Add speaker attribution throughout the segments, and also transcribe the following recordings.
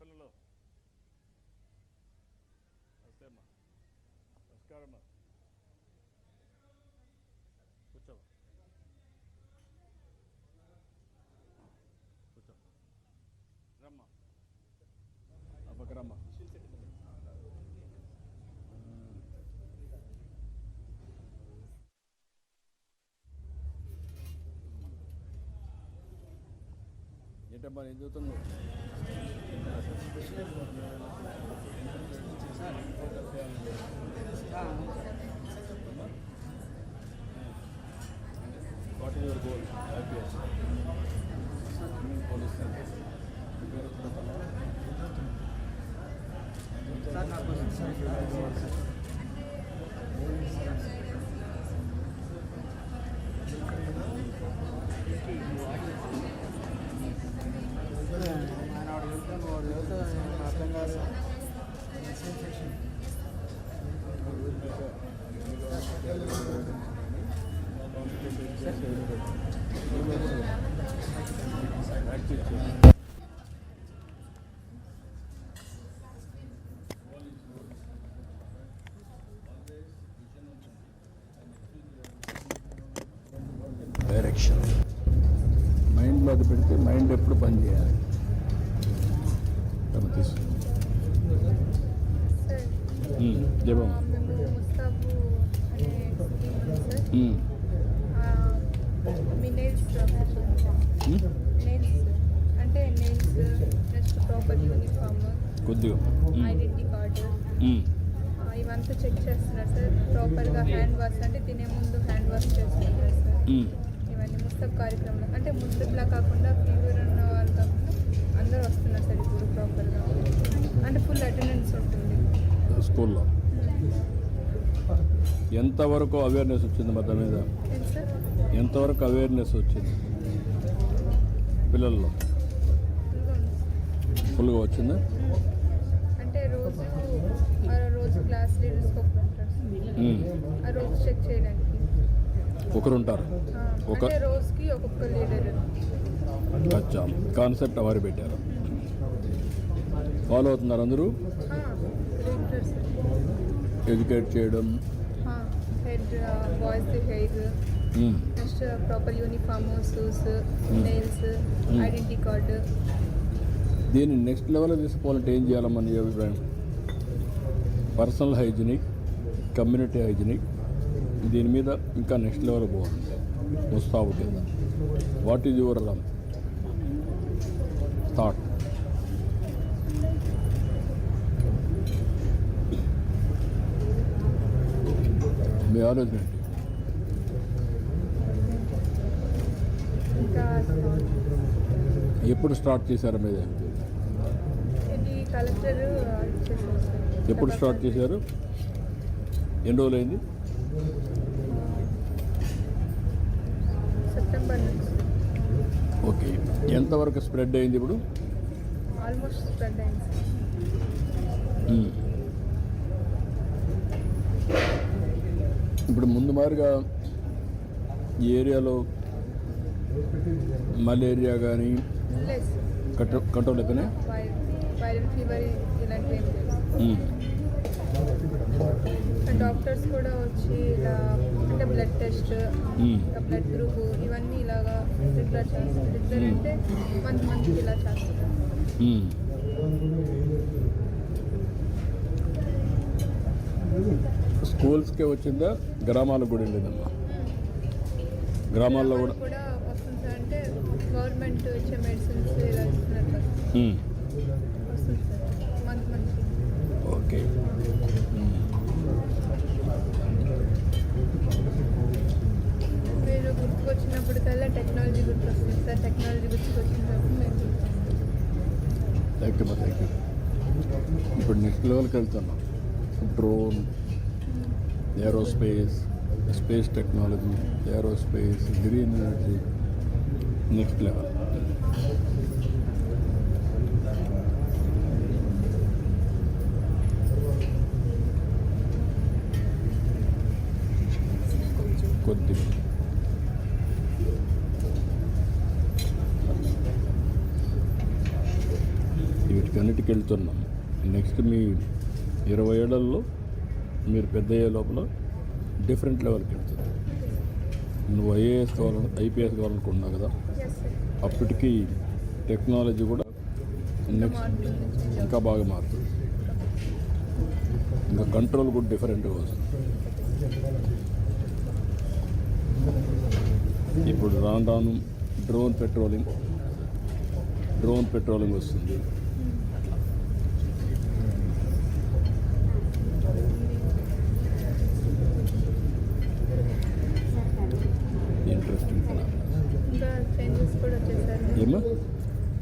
Speaker 1: పిల్లలు. నమస్తే అమ్మా. నమస్కారం అమ్మా. కూర్చో. కూర్చో. రమ్మా. ఆ ఏంటమ్మా ఏం చదువుతున్నావు? What is your goal IPS police
Speaker 2: ఆయన
Speaker 1: మైండ్లో అది పెడితే మైండ్ ఎప్పుడు పని చేయాలి? తమ తీసు
Speaker 3: సార్
Speaker 1: జపం. కొద్దిగా.
Speaker 3: Identity card. ఇవంతా చెక్ చేస్తున్నారు సార్. ప్రాపర్గా హ్యాండ్ వాష్ అంటే తినే ముందు హ్యాండ్ వాష్ చేసుకుంటారు సార్. ఇవన్నీ ముస్తబ్ కార్యక్రమంలో. అంటే ముస్తబ్లా కాకుండా ఫీవర్ ఉన్న వాళ్ళు కాకుండా అందరూ వస్తున్నారు సార్ ఇప్పుడు ప్రాపర్గా అంటే ఫుల్ అటెండెన్స్ ఉంటుంది.
Speaker 1: స్కూల్లో. ఎంతవరకు అవేర్నెస్ వచ్చింది మొత్తం మీద? ఎంతవరకు అవేర్నెస్ వచ్చింది? పిల్లల్లో.
Speaker 3: ఫుల్గా
Speaker 1: వచ్చిందా?
Speaker 3: అంటే రోజు ఆ రోజు క్లాస్ లీడర్స్
Speaker 1: మ్మ్.
Speaker 3: ఆ రోజు చెక్ చేయడానికి.
Speaker 1: ఒకరు ఉంటారు ఒక- అచ్చా. కాన్సెప్ట్ అవర్ పెట్టారు? ఫాలో అవుతున్నారు అందరూ? ఎడ్యుకేట్ చేయడం.
Speaker 3: Next proper uniform shoes nails identity card.
Speaker 1: దీన్ని నెక్స్ట్ లెవెల్లో తీసుకోవాలంటే ఏం చేయాలమ్మా నీ అభిప్రాయం? పర్సనల్ హైజీనిక్ కమ్యూనిటీ హైజీనిక్ దీని మీద ఇంకా నెక్స్ట్ లెవెల్ పోవాలి. ముస్తాబు కింద. వాట్ ఈజ్ యువర్ థాట్ మీ ఆలోచన ఎప్పుడు స్టార్ట్ చేశారు మీద? ఎప్పుడు స్టార్ట్ చేశారు? ఎన్ని రోజులు అయింది
Speaker 3: సెప్టెంబర్ నుంచి
Speaker 1: ఓకే. ఎంతవరకు స్ప్రెడ్ అయింది ఇప్పుడు?
Speaker 3: ఆల్మోస్ట్ స్ప్రెడ్ అయింది.
Speaker 1: ఇప్పుడు ముందు మాదిరిగా ఈ ఏరియాలో మలేరియా కానీ కంట్రోల్
Speaker 3: వైరల్ ఫీవర్ ఇలాంటివి
Speaker 1: మ్మ్.
Speaker 3: డాక్టర్స్ కూడా వచ్చి ఇలా టెస్ట్. బ్లడ్ గ్రూప్ ఇవన్నీ ఇలాగా రెగ్యులర్ చేస్తారు రెగ్యులర్ అంటే మంత్ మంత్ ఇలా చేస్తారు.
Speaker 1: స్కూల్స్కే వచ్చిందా? గ్రామాలకు కూడా వెళ్ళిందమ్మా గ్రామాల్లో కూడా
Speaker 3: వస్తుంది అంటే గవర్నమెంట్ ఇచ్చే మెడిసిన్స్ ఇలా ఇస్తున్నారు కదా
Speaker 1: మ్మ్.
Speaker 3: వస్తుంది సార్ మంత్ మంత్
Speaker 1: ఓకే మ్మ్.
Speaker 3: మీరు గుర్తుకొచ్చినప్పటికల్లా టెక్నాలజీ గుర్తొస్తుంది సార్ టెక్నాలజీ గుర్తుకొచ్చినప్పుడు మేము
Speaker 1: థ్యాంక్ యూ థ్యాంక్ యూ ఇప్పుడు నెక్స్ట్ లెవెల్కి వెళ్తున్నాం. Drone aerospace space technology aerospace green energy next level. కొద్ది. వీటికన్నిటికి వెళ్తున్నాం. నెక్స్ట్ మీ ఇరవై ఏళ్ళల్లో మీరు పెద్ద అయ్యే లోపల డిఫరెంట్ లెవెల్కి వెళ్తుంది. నువ్వు ఐఏఎస్ కావాలని ఐపీఎస్ కావాలనుకుంటున్నావు కదా? అప్పటికి టెక్నాలజీ కూడా నెక్స్ట్ ఇంకా బాగా మారుతుంది. ఇంకా కంట్రోల్ కూడా డిఫరెంట్గా వస్తుంది. ఇప్పుడు రాను రాను డ్రోన్ పెట్రోలింగ్ డ్రోన్ పెట్రోలింగ్ వస్తుంది ఇంట్రెస్టింగ్
Speaker 3: ఇంకా చేంజెస్ కూడా వచ్చేసారు
Speaker 1: ఏమా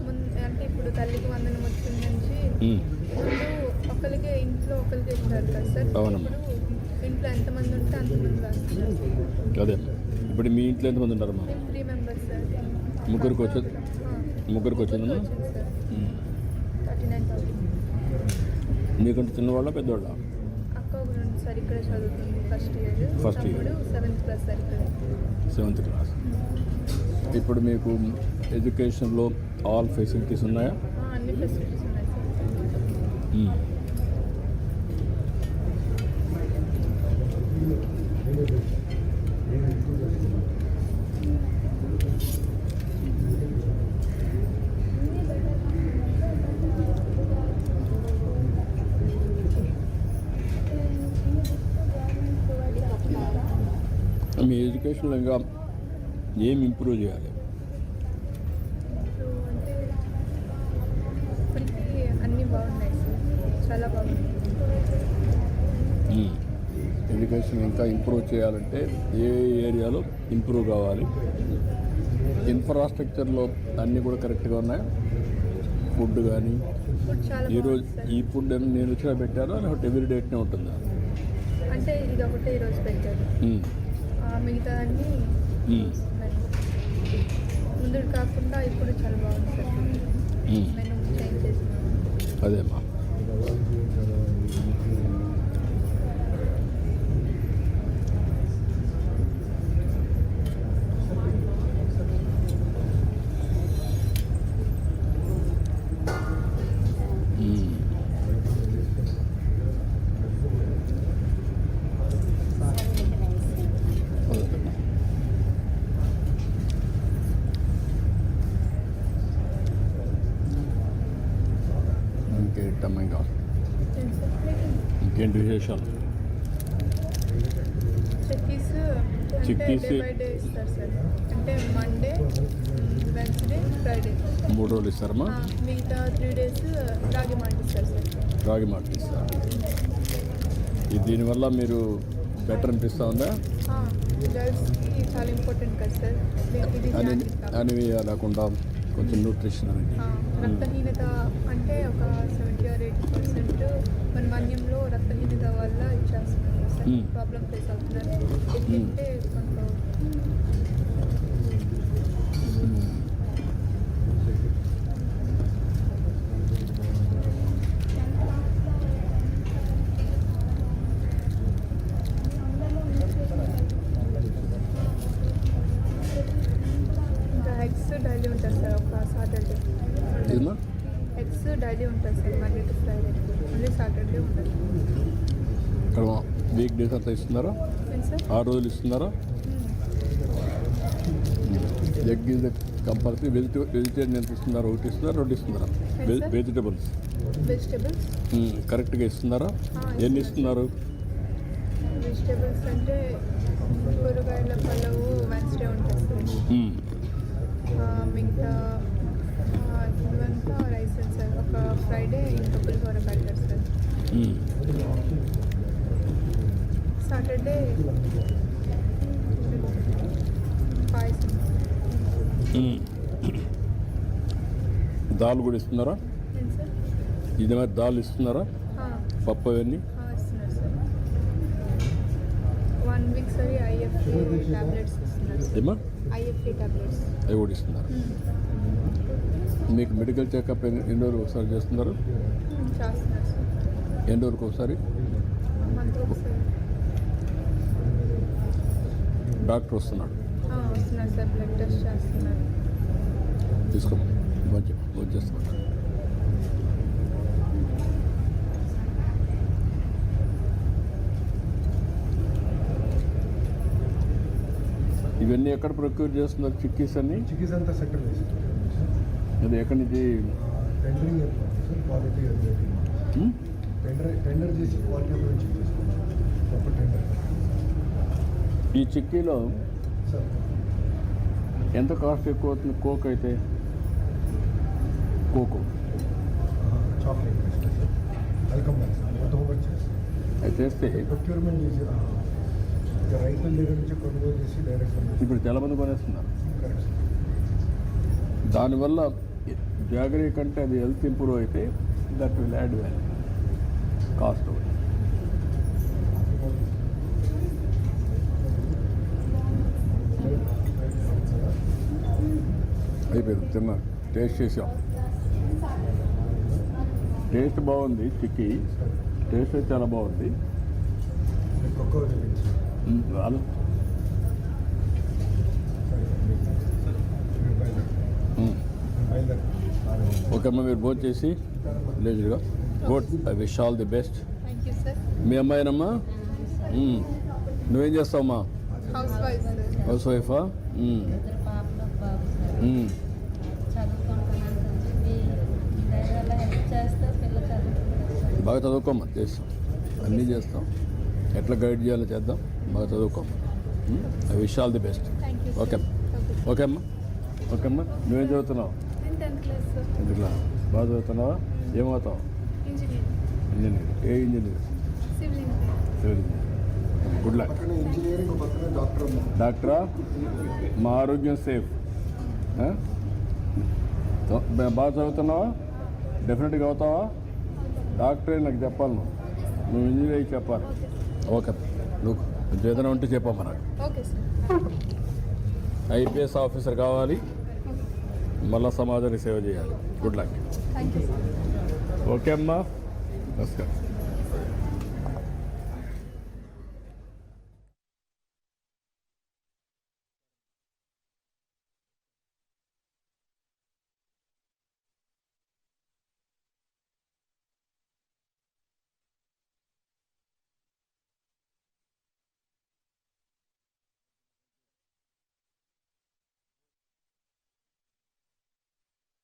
Speaker 3: ముందు అంటే ఇప్పుడు తల్లికి వందనం వచ్చిన నుంచి
Speaker 1: ఉమ్.
Speaker 3: ఇప్పుడు ఒకరికి ఇంట్లో ఒకరికి ఇస్తారు కదా సార్?
Speaker 1: అవునమ్మా.
Speaker 3: ఇంట్లో ఎంతమంది ఉంటే అంతమంది
Speaker 1: అదే. ఇప్పుడు మీ ఇంట్లో ఎంతమంది ఉంటారమ్మా?
Speaker 3: మేము త్రీ మెంబర్స్ సార్.
Speaker 1: ముగ్గురికి వచ్చేది ముగ్గురికి వచ్చిందమ్మా.
Speaker 3: థర్టీ నైన్ థౌసండ్
Speaker 1: మీకంటే చిన్నవాళ్ళ పెద్దవాళ్ళ?
Speaker 3: అక్క సార్ ఇక్కడ చదువుతుంది ఫస్ట్ ఇయర్.
Speaker 1: year.
Speaker 3: తమ్ముడు సెవెంత్ క్లాస్ సార్ ఇక్కడ.
Speaker 1: Seventh class. ఇప్పుడు మీకు ఎడ్యుకేషన్లో ఆల్ ఫెసిలిటీస్ ఉన్నాయా?
Speaker 3: అన్ని ఫెసిలిటీస్ ఉన్నాయి సార్
Speaker 1: ఉమ్. మీ ఎడ్యుకేషన్లో ఇంకా ఏం ఇంప్రూవ్ చేయాలి
Speaker 3: ఇప్పుడు అంటే ఇప్పటికీ అన్నీ బాగున్నాయి సార్. చాలా బాగున్నాయి.
Speaker 1: ఉమ్. ఎడ్యుకేషన్ ఇంకా ఇంప్రూవ్ చేయాలంటే ఏ ఏరియాలో ఇంప్రూవ్ కావాలి? ఇన్ఫ్రాస్ట్రక్చర్లో అన్నీ కూడా కరెక్ట్గా ఉన్నాయా? ఫుడ్ కానీ ఈరోజు ఈ ఫుడ్ ఏమైనా నేను వచ్చినా పెట్టారా లేకపోతే ఎవ్రీ డేట్నే ఉంటుందా?
Speaker 3: అంటే ఇది ఒకటే ఈరోజు పెట్టారు ముందు కాకుండా ఇప్పుడు చాలా బాగుంది సార్.
Speaker 1: ఉమ్. విశేషాలు
Speaker 3: చెక్కీస్ అంటే
Speaker 1: చిక్కీస్-
Speaker 3: అంటే మండే వెన్స్డే ఫ్రైడే
Speaker 1: మూడు రోజులు ఇస్తారమ్మా?
Speaker 3: మిగతా త్రీ డేస్ రాగి మాట ఇస్తారు సార్.
Speaker 1: రాగి మాట ఇస్తారు? ఇది దీనివల్ల మీరు బెటర్ అనిపిస్తూ ఉందా?
Speaker 3: చాలా ఇంపార్టెంట్ కదా సార్.
Speaker 1: అని లేకుండా కొంచెం న్యూట్రిషన్ అనేది.
Speaker 3: రక్తహీనత అంటే ఒక సెవెంటీ రక్తహీనత వల్ల ఇచ్చేస్తున్నారు సార్
Speaker 1: Hmm.
Speaker 3: ప్రాబ్లం ఫేస్ అవుతున్నారు ఇది తింటే కొంచెం ఇంకా ఎగ్స్ డైలీ ఉంటుంది సార్ ఒక సాటర్డే.
Speaker 1: ఇదిమా
Speaker 3: ఎగ్స్ డైలీ ఉంటుంది sir Monday to Friday. Only Saturday ఉంటుంది.
Speaker 1: ఇక్కడ వీక్ డేస్ అంతా ఇస్తున్నారా? ఆరు రోజులు ఇస్తున్నారా? ఎగ్ ఇస్ కంపల్సరీ వెజిటే వెజిటేరియన్ ఎంత ఇస్తున్నారు ఒకటి ఇస్తున్నారా రెండు ఇస్తున్నారా. వెజిటబుల్స్.
Speaker 3: వెజిటేబుల్స్?
Speaker 1: కరెక్ట్గా ఇస్తున్నారా? ఎన్ని. ఇస్తున్నారు?
Speaker 3: వెజిటేబుల్స్ అంటే కూరగాయల పళ్ళవు వెన్స్డే ఉంటుంది మిగతా రైస్ సార్ ఒక ఫ్రైడే ఇంకా పులిహోర పెడతారు సార్?
Speaker 1: మ్మ్.
Speaker 3: సాటర్డే పాయసం.
Speaker 1: దాల్ కూడా ఇస్తున్నారా ఇది మరి దాల్ ఇస్తున్నారా పప్పు అవన్నీ
Speaker 3: వన్ వీక్ సరి ఐఎఫ్ఏ టాబ్లెట్స్ ఇస్తున్నారు సార్
Speaker 1: ఏమా
Speaker 3: ఐఎఫ్ఏ టాబ్లెట్స్
Speaker 1: అవి కూడా ఇస్తున్నారు? మీకు మెడికల్ చెకప్ ఎన్ని రోజులు ఒకసారి చేస్తున్నారు? ఎన్ని రోజులకు ఒకసారి? డాక్టర్ వస్తున్నాడు. తీసుకో ఇవన్నీ ఎక్కడ ప్రొక్యూర్ చేస్తున్నారు? చిక్కీస్ అన్ని
Speaker 4: చిక్కీస్ అంతా సెంట్రల్
Speaker 1: అది ఎక్కడి నుంచి?
Speaker 4: టెండరింగ్ క్వాలిటీ
Speaker 1: ఉమ్?
Speaker 4: టెండర్ టెండర్ చేసి క్వాలిటీ టెండర్
Speaker 1: ఈ చిక్కీలో ఎంత కాస్ట్ ఎక్కువ అవుతుంది కోక్ అయితే? కోకో.
Speaker 4: చాక్లెట్ వెల్కమ్ చేస్తాం.
Speaker 1: అది చేస్తే
Speaker 4: ప్రొక్యూర్మెంట్ చేసి ఆ, ఇక రైతుల దగ్గర నుంచి కొనుగోలు చేసి డైరెక్ట్
Speaker 1: ఇప్పుడు చాలా మంది కొనేస్తున్నారు
Speaker 4: కరెక్ట్
Speaker 1: దానివల్ల జాగరీ కంటే అది హెల్త్ ఇంప్రూవ్ అయితే that will add value cost అయిపోయింది. తిన్నా. టేస్ట్ చేసాం. టేస్ట్ బాగుంది చిక్కీ టేస్ట్ చాలా బాగుంది. అలా
Speaker 4: సరే సార్ మీకు మీరు బయలుదేరండి.
Speaker 1: ఉమ్.
Speaker 4: బయలుదేరండి.
Speaker 1: ఓకే అమ్మ మీరు భోజనం చేసి లేజుగా good I wish all the best. మీ అమ్మాయినమ్మా? మ్మ్. నువ్వేం చేస్తావమ్మా?
Speaker 3: హౌస్ వైఫ్
Speaker 1: బాగా చదువుకోమ్మా చేస్తాం. అన్నీ చేస్తాం. ఎట్లా గైడ్ చేయాలో చేద్దాం. బాగా చదువుకోమ్మా. I wish all the best. Okay okay అమ్మా. ఓకే అమ్మా. నువ్వేం చదువుతున్నావు? ఎందుకులా బాగా చదువుతున్నావా? ఏమవుతావు
Speaker 3: ఇంజనీర్
Speaker 1: ఇంజనీర్ ఏ engineer
Speaker 3: civil engineer
Speaker 1: good luck
Speaker 4: doctor
Speaker 1: మా ఆరోగ్యం సేఫ్ బాగా చదువుతున్నావా? డెఫినెట్గా అవుతావా డాక్టరే నాకు చెప్పాలి నువ్వు. నువ్వు ఇంజనీర్ అయ్యి చెప్పాలి. ఓకే. నువ్వు ఏదైనా ఉంటే చెప్పమ్మా నాకు.
Speaker 3: ఓకే సార్
Speaker 1: ఐపీఎస్ ఆఫీసర్ కావాలి. మళ్ళా సమాజానికి సేవ చేయాలి. గుడ్ లక్ ఓకే అమ్మా. నమస్కారం.